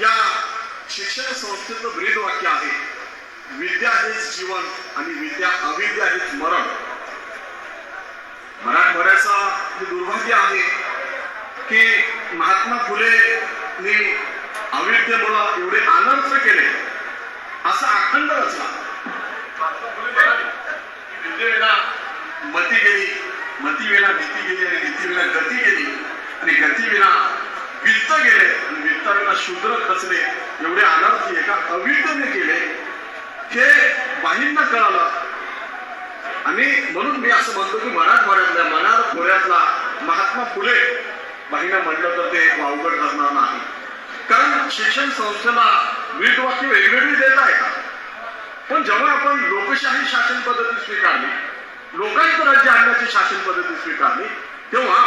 या शिक्षण संस्थेचं ब्रीद वाक्य आहे. विद्या हेच जीवन आणि विद्या अविद्या हेच मरण मराठवाड्याचा हे दुर्भाग्य आहे की महात्मा फुलेंनी अविद्येमुळं एवढे अनर्थ केले असा अखंड रचला. मती गेली मती वेळा भीती गेली आणि भीती वेळा गती गेली आणि गती विना वित्त गेले आणि वित्ताविना शूद्र खचले एवढे अनर्थ एका अविद्येने केले हे बाहींना कळालं. आणि म्हणून मी असं म्हणतो की मराठवाड्यातल्या मनार खोऱ्यातला महात्मा फुले बाईंना म्हटलं तर ते वावगड ठरणार नाही. कारण शिक्षण संस्थेला वाक्य वेगवेगळी देत आहे का पण जेव्हा आपण लोकशाही शासन पद्धती स्वीकारली लोकांचं राज्य आणण्याची शासन पद्धती स्वीकारली तेव्हा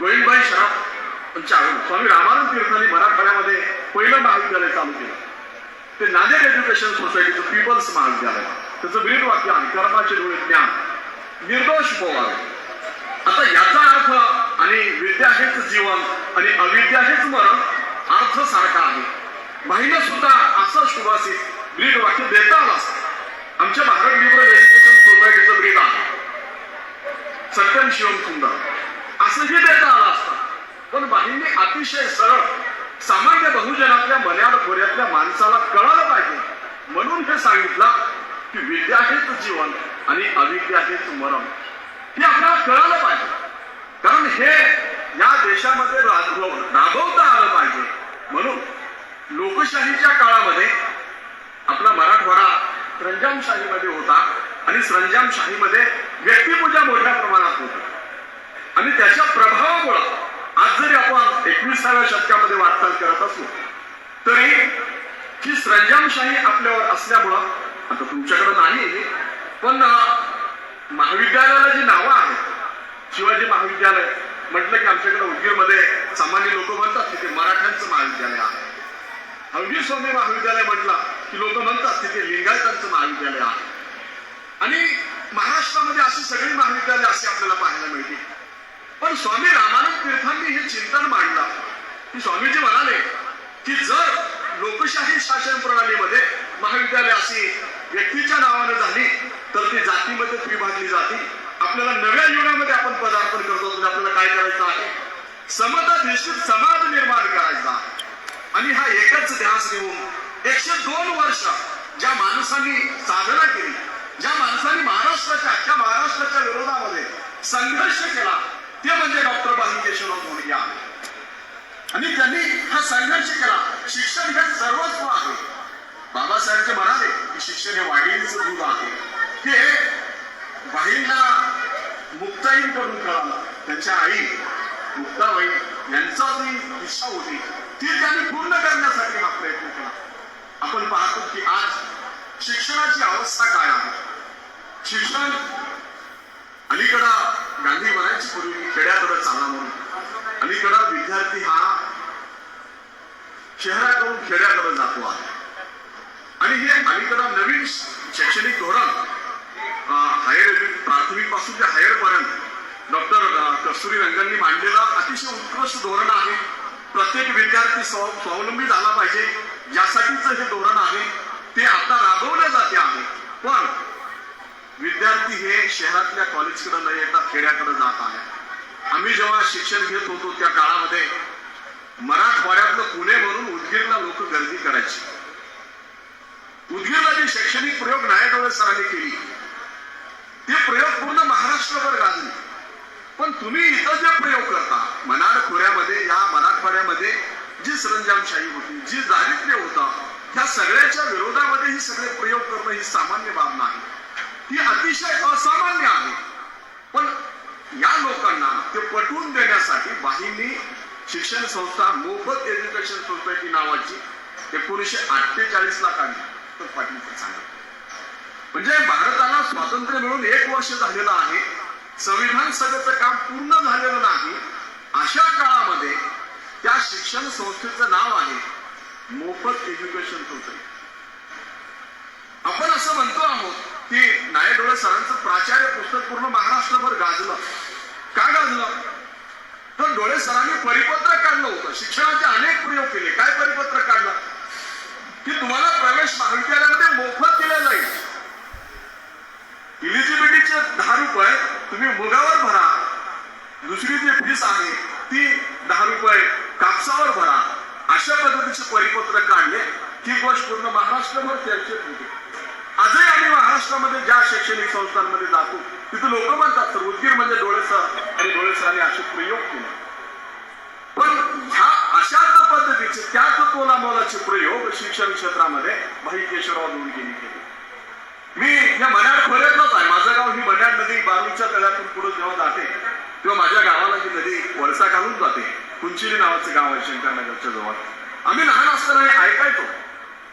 गोविंदभाई शराफ स्वामी रामानंद तीर्थांनी मराठवाड्यामध्ये पहिलं महाविद्यालय चालू केलं. ते नांदेड एज्युकेशन सोसायटीचं पीपल्स महाविद्यालय. त्याचं ब्रीद वाक्य कर्माचे डोळे ज्ञान निर्दोष पोवावे आता याचा अर्थ आणि विद्या हेच जीवन आणि अविद्या हेच मरण अर्थ सारखा आहे. महिला सुद्धा असं सुभाषित ब्रीद वाक्य देता आलं असतं. आमच्या भारत लिबरल एज्युकेशन सोसायटीचं ब्रीद आहे. सत्यम शिवम सुंदर असंही देता आलं असतं. पण बाईंनी अतिशय सरळ. सामान्य बहुजनातल्या मन्याड खोऱ्यातल्या माणसाला कळालं पाहिजे. म्हणून हे सांगितलं की विद्या हेच जीवन आणि अविद्या हेच मरण हे आपल्याला कळालं पाहिजे. कारण हे या देशामध्ये राबव- राबवता आलं पाहिजे. म्हणून लोकशाहीच्या काळामध्ये आपला मराठवाडा सरंजामशाहीमध्ये होता आणि सरंजामशाहीमध्ये व्यक्तिपूजा मोठ्या प्रमाणात होती. आणि त्याच्या प्रभावामुळं आज जरी आपण एकविसाव्या शतकामध्ये वाटचाल करत असू तरी ही सरंजामशाही आपल्यावर असल्यामुळं आता तुमच्याकडे नाही पण महाविद्यालयाला जी नावं आहेत शिवाजी महाविद्यालय म्हटलं की आमच्याकडे उदगीरमध्ये सामान्य लोक म्हणतात तिथे मराठ्यांचं महाविद्यालय आहे. हलगी स्वामी महाविद्यालय म्हटलं की लोक म्हणतात तिथे लिंगायतांचं महाविद्यालय आहे. आणि महाराष्ट्रामध्ये अशी सगळी महाविद्यालय अशी आपल्याला पाहायला मिळते पण स्वामी रामानंद तीर्थांनी हे चिंतन मांडलं. की स्वामीजी म्हणाले की जर लोकशाही शासन प्रणालीमध्ये महाविद्यालय अशी व्यक्तीच्या नावाने झाली तर ती जातीमध्ये विभागली जाती. आपल्याला नव्या युगामध्ये आपण पदार्पण करतो आपल्याला काय करायचं आहे? समता निश्चित समाज निर्माण करायचा आहे. आणि हा एकच ध्यास घेऊन एकशे दोन वर्ष ज्या माणसांनी साधना केली ज्या माणसांनी महाराष्ट्राच्या अख्ख्या महाराष्ट्राच्या विरोधामध्ये संघर्ष केला ते म्हणजे डॉक्टर बाही केशवराव धोंडगे आहे आणि त्यांनी हा संघर्ष केला. शिक्षण हे सर्वस्व आहे. बाबासाहेब म्हणाले की शिक्षण हे वाढीचं दूध आहे. हे बाईंना मुक्ताईन करून कळालं. त्यांच्या आई मुक्ताबाई यांचा जी इच्छा होती ती त्यांनी पूर्ण करण्यासाठी हा प्रयत्न केला. आपण पाहतो की आज शिक्षणाची अवस्था काय आहे? शिक्षण अलीकडं गांधी म्हणायची पूर्वी खेड्याकडे चालला म्हणून. अलीकडं विद्यार्थी हा शहराकडून खेड्याकडे जातो आहे. आणि हे अलीकडं नवीन शैक्षणिक धोरण हायर प्राथमिकपासून ते हायर पर्यंत डॉक्टर कस्तुरी रंगांनी मांडलेलं अतिशय उत्कृष्ट धोरण आहे. प्रत्येक विद्यार्थी स्वावलंबी झाला पाहिजे. यासाठीच हे धोरण आहे. ते आता राबवले जाते आहे. पण विद्यार्थी हे शहरातल्या कॉलेजकडे न येता खेड्याकडे जात आहे आम्ही जेव्हा शिक्षण घेत होतो त्या काळामध्ये मराठवाड्यातलं पुणे म्हणून उदगीरला लोक गर्दी करायची. उदगीरला जे शैक्षणिक प्रयोग नायडोळे सरांनी केली ते प्रयोग पूर्ण महाराष्ट्रभर गाजले. पण तुम्ही इथं जे प्रयोग करता मनार खोऱ्यामध्ये या मराठवाड्यामध्ये जी सरंजामशाही होती जी दारिद्र्य होतं त्या सगळ्याच्या विरोधामध्ये ही सगळे प्रयोग करणं ही सामान्य बाब नाही. ही अतिशय असामान्य आहे. पण या लोकांना ते पटवून देण्यासाठी बाहींनी शिक्षण संस्था मोफत एज्युकेशन सोसायटी नावाची एकोणीसशे अठ्ठेचाळीस ला काढली. तर पाटील सांगत म्हणजे भारताला स्वातंत्र्य मिळून एक वर्ष झालेलं आहे. संविधान सभेचं काम पूर्ण झालेलं नाही. अशा काळामध्ये त्या शिक्षण संस्थेचं नाव आहे मोफत एज्युकेशन सोसायटी. आपण असं म्हणतो आहोत की नायडोळे सरांचं प्राचार्य पुस्तक पूर्ण महाराष्ट्रभर गाजलं. का गाजलं? तर डोळे सरांनी परिपत्रक काढलं होतं. शिक्षणाचे अनेक प्रयोग केले. काय परिपत्रक की तुम्हाला प्रवेश महाविद्यालयामध्ये मोफत दिला जाईल. इलिजिबिलिटीचे दहा रुपये तुम्ही मुगावर भरा. दुसरी जी फीस आहे ती दहा रुपये कापसावर भरा. अशा पद्धतीचे परिपत्र काढले. ही गोष्ट पूर्ण महाराष्ट्रभर चर्चेत होती. आजही आम्ही महाराष्ट्रामध्ये ज्या शैक्षणिक संस्थांमध्ये जातो तिथे लोक म्हणतात सर उदगीर म्हणजे डोळे सर आणि डोळे सरांनी असे प्रयोग केले. पण ह्या अशाच पद्धतीचे त्याच तोलामोलाचे प्रयोग शिक्षण क्षेत्रामध्ये भाई केशवराव दोडकेंनी केले. मी या मड्याड खोऱ्यातलंच आहे. माझं गाव ही मड्याड नदी बारूच्या तळ्यातून पुढे जेव्हा जाते तेव्हा माझ्या गावाला ही नदी वळसा घालून जाते. कुंचिली नावाचं गाव आहे शंकरनगरच्या जवळ. आम्ही लहान असताना हे ऐकायचो.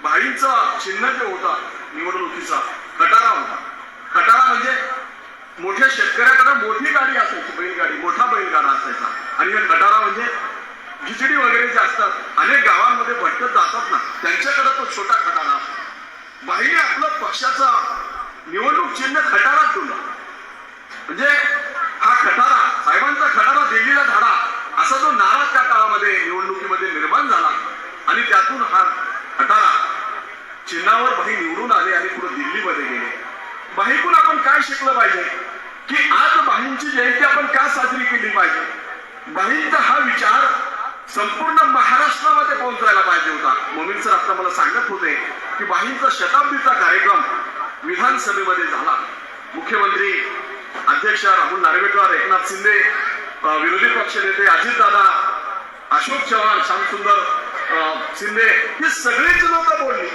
भाईंचं चिन्ह जे होता निवडणुकीचा खटारा होता. खटारा म्हणजे मोठ्या शेतकऱ्याकडे मोठी गाडी असायची बैलगाडी मोठा बैलगाडा असायचा. आणि हे खटारा म्हणजे खिचडी वगैरे जे असतात अनेक गावांमध्ये भटकत जातात ना त्यांच्याकडे तो छोटा खटारा असतो बाहेर आपलं पक्षाचा निवडणूक चिन्ह खटारा ठेवलं म्हणजे हा खटारा साहेबांचा खटारा दिल्लीला धाडा असा जो नारा त्या काळामध्ये निवडणुकीमध्ये निर्माण झाला. आणि त्यातून हा चिन्हावर भाई निवडून आले आणि पुढे दिल्लीमध्ये गेले. भाईकून आपण काय शिकलं पाहिजे? की आज बाहींची जयंती आपण का साजरी केली पाहिजे? बाहींचा हा विचार संपूर्ण महाराष्ट्रामध्ये पोहोचायला पाहिजे होता. मोमीन सर आता मला सांगत होते की बाहींचा शताब्दीचा कार्यक्रम विधानसभेमध्ये झाला. मुख्यमंत्री अध्यक्ष राहुल नार्वेकर एकनाथ शिंदे विरोधी पक्ष नेते अजितदादा अशोक चव्हाण श्यामसुंदर शिंदे हे सगळेच लोक बोलली.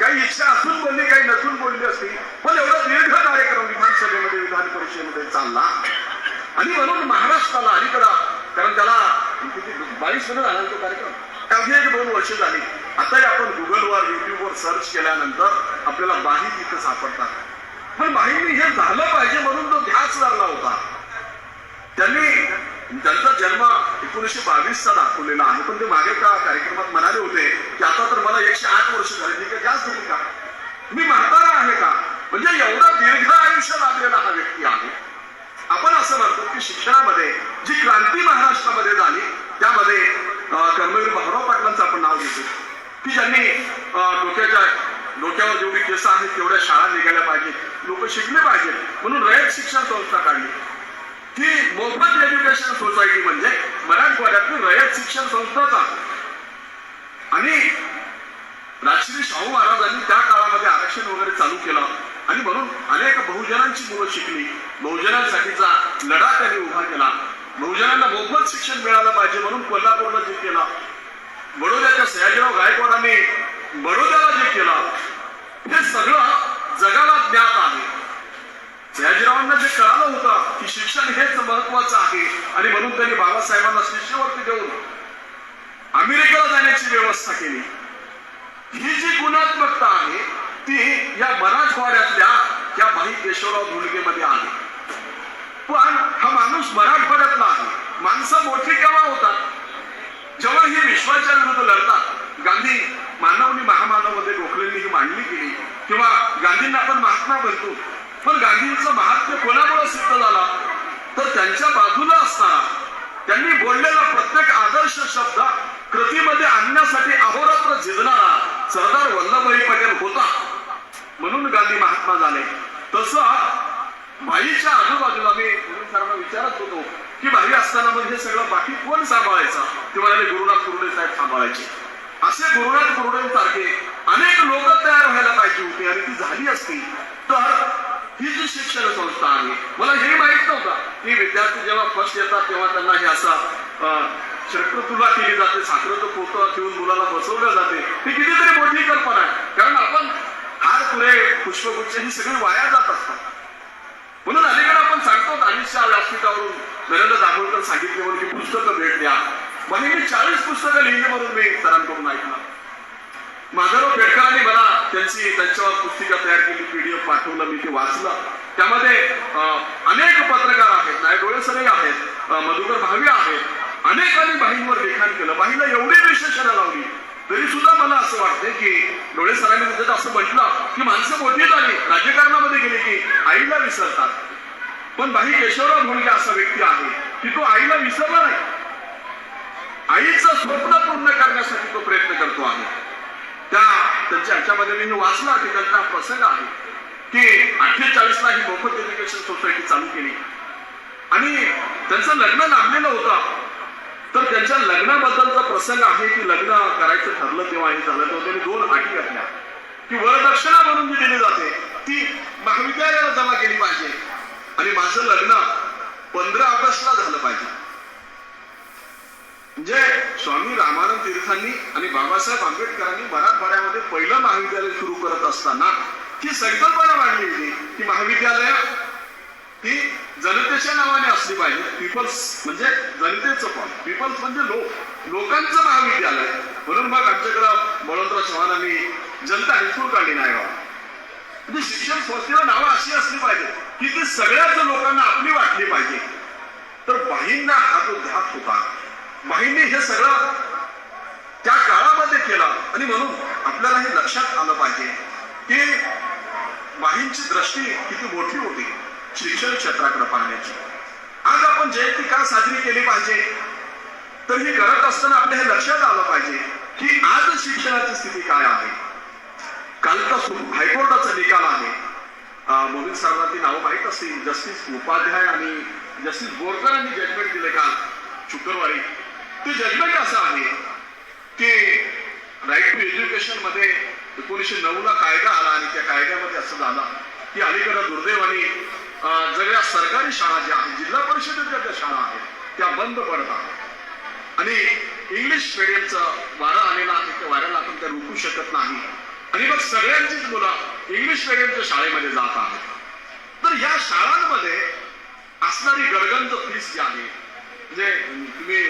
काही इच्छा असून बोलली काही नसून बोलली असती. पण एवढा दीर्घ कार्यक्रम विधानसभेमध्ये विधान परिषदेमध्ये चालला. आणि म्हणून महाराष्ट्राला अलीकडा कारण त्याला बावीस वर्ष झाला तो कार्यक्रम. अगदी एक दोन वर्ष झाली. आताही आपण गुगलवर युट्यूबवर सर्च केल्यानंतर आपल्याला बाही तिथं सापडतात. पण बाहींनी हे झालं पाहिजे म्हणून तो ध्यास झाला होता. त्यांनी त्यांचा जन्म एकोणीसशे बावीसचा दाखवलेला आहे. पण ते मागे का कार्यक्रमात म्हणाले होते की आता तर मला एकशे आठ वर्ष झाले. मी काय जास्त होती का? मी म्हातारा आहे का? म्हणजे एवढा दीर्घ आयुष्य लाभलेला हा व्यक्ती आहे. आपण असं म्हणतो की शिक्षणामध्ये जी क्रांती महाराष्ट्रामध्ये झाली त्यामध्ये कर्मवीर भाऊराव पाटलांचं आपण नाव घेतो. की ज्यांनी डोक्याच्या डोक्यावर जेवढी केस आहेत तेवढ्या शाळा निघायला पाहिजेत. लोक शिकले पाहिजेत. म्हणून रयत शिक्षण संस्था काढली. ही मोफत एज्युकेशन सोसायटी म्हणजे मराठवाड्यातली रयत शिक्षण संस्थाचा आणि राजश्री शाहू महाराजांनी त्या काळामध्ये आरक्षण वगैरे चालू केलं. आणि म्हणून अनेक बहुजनांची मुलं शिकली. बहुजनांसाठीचा लढा त्यांनी उभा केला. बहुजनांना मोफत शिक्षण मिळालं पाहिजे म्हणून कोल्हापूरला जे केला. बडोद्याच्या सयाजीराव गायकवाडांनी बडोद्याला जे केलं हे सगळं जगाला ज्ञात आहे. याजीरावांना जे कळालं होतं की शिक्षण हेच महत्वाचं आहे आणि म्हणून त्यांनी बाबासाहेबांना शिष्यवृत्ती देऊन अमेरिकेला जाण्याची व्यवस्था केली. ही जी गुणात्मकता आहे ती या मराठवाड्यातल्या या भाई केशवराव धुळगेमध्ये आली पण हा माणूस मराठवाड्यातला आहे. माणसं मोठी केव्हा होतात? जेव्हा ही विश्वाच्या विरुद्ध लढतात. गांधी मानवनी महामानवमध्ये गोखलेंनी ही मांडणी केली किंवा गांधींना आपण महात्मा म्हणतो. पण गांधींचं महात्म्य कोणामुळे सिद्ध झाला? तर त्यांच्या बाजूला असताना त्यांनी बोललेला प्रत्येक आदर्श शब्द कृतीमध्ये आणण्यासाठी अहोरात्र झिजणारा सरदार वल्लभभाई पटेल होता. म्हणून गांधी महात्मा झाले. तसं भाईच्या आजूबाजूला मी सरांना विचारत होतो की भाई असताना मग हे सगळं बाकी कोण सांभाळायचं? ते म्हणाले गुरुनाथ कुरुडे साहेब सांभाळायचे. असे गुरुनाथ कुरुडे सारखे अनेक लोक तयार व्हायला पाहिजे होते आणि ती झाली असती. तर ही जी शिक्षण संस्था आहे मला हे माहीत नव्हतं की विद्यार्थी जेव्हा फर्स्ट येतात तेव्हा त्यांना हे असं तुला केली जाते. साखरेचं पोतं ठेवून मुलाला बसवलं जाते. ही कितीतरी मोठी कल्पना आहे. कारण आपण हार पुरे पुष्पगुच्छ ही सगळी वाया जात असतात. म्हणून अलीकडे आपण सांगतो अनिशा व्यासपीठावरून नरेंद्र दाभोळकर सांगितले म्हणून की पुस्तकं भेट द्या. म्हणजे मी चाळीस पुस्तकं लिहिली म्हणून मी सरांकडून ऐकलं. माधवराव पेडकरांनी मला त्यांची त्यांच्यावर पुस्तिका तयार केली पीडीएफ पाठवलं मी ते वाचलं. त्यामध्ये अनेक पत्रकार आहेत नाय सरे आहेत मधुकर भावी आहेत. अनेकांनी बाईंवर लिखाण केलं. बाईला एवढी विशेषणं लावली तरी सुद्धा मला असं वाटतंय की डोळे सरांनी म्हणजे असं म्हटलं की माणसं मोठी झाली राजकारणामध्ये गेली की आईला विसरतात. पण बाई केशवराव धोंडगे असा व्यक्ती आहे की तो आईला विसरला नाही. आईचं स्वप्न पूर्ण करण्यासाठी तो प्रयत्न करतो आहे. त्या त्यांच्या ह्याच्यामध्ये मी वाचला की त्यांचा प्रसंग आहे की अठ्ठेचाळीस ला ही मोफत एज्युकेशन सोसायटी चालू केली. आणि त्यांचं लग्न लाभलेलं होतं. तर त्यांच्या लग्नाबद्दलचा प्रसंग आहे की लग्न करायचं ठरलं तेव्हा हे झालं तेव्हा त्यांनी दोन अटी घातल्या. की वरदक्षिणा म्हणून जी दिली जाते ती महाविद्यालयाला जमा केली पाहिजे. आणि माझं लग्न पंधरा ऑगस्टला झालं पाहिजे. म्हणजे स्वामी रामानंद तीर्थांनी आणि बाबासाहेब आंबेडकरांनी मराठवाड्यामध्ये पहिलं महाविद्यालय सुरू करत असताना ही संकल्पना मांडली होती. की महाविद्यालय ही जनतेच्या नावाने असली पाहिजे. पीपल्स म्हणजे जनतेचं पण. पीपल्स म्हणजे लोक. लोकांचं महाविद्यालय. म्हणून मग आमच्याकडं बळवंतराव चव्हाणांनी जनता हायस्कूल काढली नाही बाबा. म्हणजे शिक्षण संस्थेला नावं अशी असली पाहिजे की ती सगळ्याच लोकांना आपली वाटली पाहिजे. तर बाहींना हा जो ध्यास होता बाहींनी हे सगळं त्या काळामध्ये केलं. आणि म्हणून आपल्याला हे लक्षात आलं पाहिजे की माहींची दृष्टी किती मोठी होती शिक्षण क्षेत्राकडे पाहण्याची. आज आपण जयंती का साजरी केली पाहिजे. तर हे करत असताना आपल्या हे लक्षात आलं पाहिजे की आज शिक्षणाची स्थिती काय आहे. कालचा हायकोर्टाचा निकाल आहे. अं, मोदीं साहेबांना ती नावं माहीत असतील जस्टिस उपाध्याय आणि जस्टिस बोरकरांनी जजमेंट दिले काल शुक्रवारी. ते जजमेंट असं आहे? की राईट टू एज्युकेशनमध्ये एकोणीसशे नऊ ला कायदा आला आणि त्या कायद्यामध्ये असं झालं. की अलीकडं दुर्दैवाने सगळ्या सरकारी शाळा ज्या आहेत जिल्हा परिषदेच्या ज्या शाळा आहेत त्या बंद पडत आहेत. आणि इंग्लिश मिडियमचं वारा आलेला आहे त्या वाऱ्याला आपण त्या रोखू शकत नाही. आणि मग सगळ्यांचीच मुलं इंग्लिश मिडियमच्या शाळेमध्ये जात आहेत. तर या शाळांमध्ये असणारी गडगंज फीस जी आहे म्हणजे तुम्ही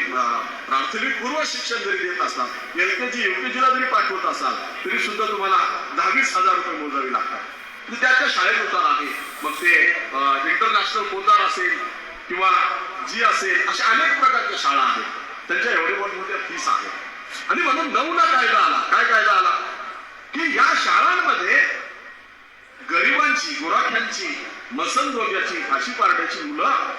प्राथमिक पूर्व शिक्षण जरी देत असाल एल के जी ला जरी पाठवत असाल तरी सुद्धा तुम्हाला दहावीस हजार रुपये मोजावे लागतात. म्हणजे त्या त्या शाळेनुसार आहे. मग ते इंटरनॅशनल पोदार असेल किंवा जी असेल अशा अनेक प्रकारच्या शाळा आहेत. त्यांच्या एवढे मोठमोठ्या फीस आहेत. आणि म्हणून नऊला कायदा आला. काय कायदा आला? की या शाळांमध्ये गरिबांची गोराख्यांची मसनजोग्याची फाशी पारड्याची मुलं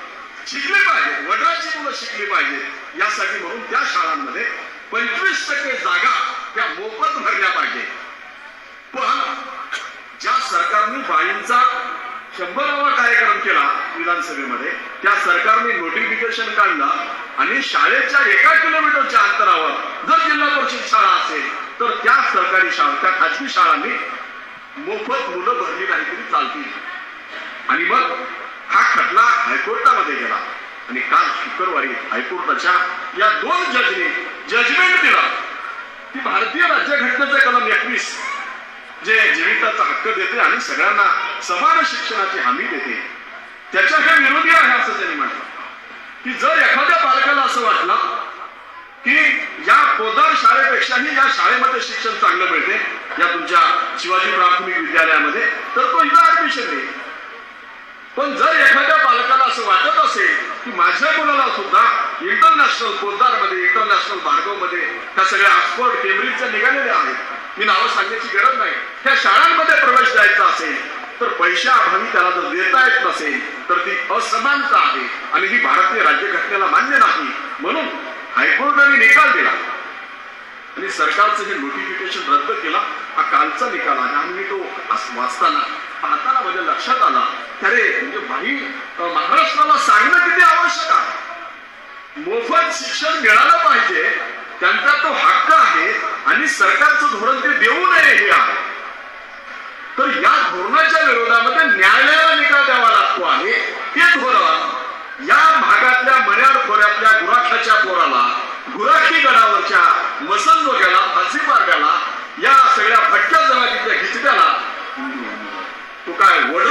शिकली पाहिजे. वडराची मुलं शिकली पाहिजे. यासाठी म्हणून त्या शाळांमध्ये पंचवीस टक्के जागा त्या मोफत भरल्या पाहिजे. पण ज्या सरकारने बाईंचा शंभरावा कार्यक्रम केला विधानसभेमध्ये त्या सरकारने नोटिफिकेशन काढलं आणि शाळेच्या एका किलोमीटरच्या अंतरावर जर जिल्हा परिषद शाळा असेल तर त्या सरकारी शाळा त्या खाजगी शाळांनी मोफत मुलं भरली नाही तरी चालतील. आणि मग हा खटला हायकोर्टामध्ये गेला. आणि काल शुक्रवारी हायकोर्टाच्या या दोन जजने जजमेंट दिला. की भारतीय राज्यघटनेचे कलम एकवीस जे जीविताचा हक्क देते आणि सगळ्यांना समान शिक्षणाची हमी देते. त्याच्या हे विरोधी आहे असं त्यांनी म्हटलं. की जर एखाद्या पालकाला असं वाटलं की या पोदार शाळेपेक्षाही या शाळेमध्ये शिक्षण चांगलं मिळते या तुमच्या शिवाजी प्राथमिक विद्यालयामध्ये तर तो इथं ऍडमिशन देईल पण जर एखाद्या पालकाला असं वाटत असेल की माझ्या मुलाला सुद्धा इंटरनॅशनल पोद्दारमध्ये इंटरनॅशनल भार्गवमध्ये त्या सगळ्या ऑक्सफोर्ड केम्ब्रिजच्या निघालेल्या आहेत मी नावं सांगण्याची गरज नाही त्या शाळांमध्ये प्रवेश द्यायचा असेल तर पैशाअभावी त्याला जर देता येत नसेल तर ती असमानता आहे आणि ही भारतीय राज्यघटनेला मान्य नाही. म्हणून हायकोर्टाने निकाल दिला. आणि सरकारचं हे नोटिफिकेशन रद्द केला हा कालचा निकाल आहे. आणि मी तो वाचताना पाहताना माझ्या लक्षात आला. खरे. म्हणजे भाई महाराष्ट्राला सांगणं किती आवश्यक आहे? मोफत शिक्षण मिळालं पाहिजे. त्यांचा तो हक्क आहे आणि सरकारचं धोरण ते देऊ नये हे आहे. तर या धोरणाच्या विरोधामध्ये न्यायालयाला निकाल द्यावा लागतो आहे. ते धोरण या भागातल्या मर्याड खोऱ्यातल्या गुराख्याच्या पोराला गुराखी गडावरच्या मसंजोग्याला फाशी मार्गाला या सगळ्या फटक्या जमातीच्या खिचड्याला तो काय वड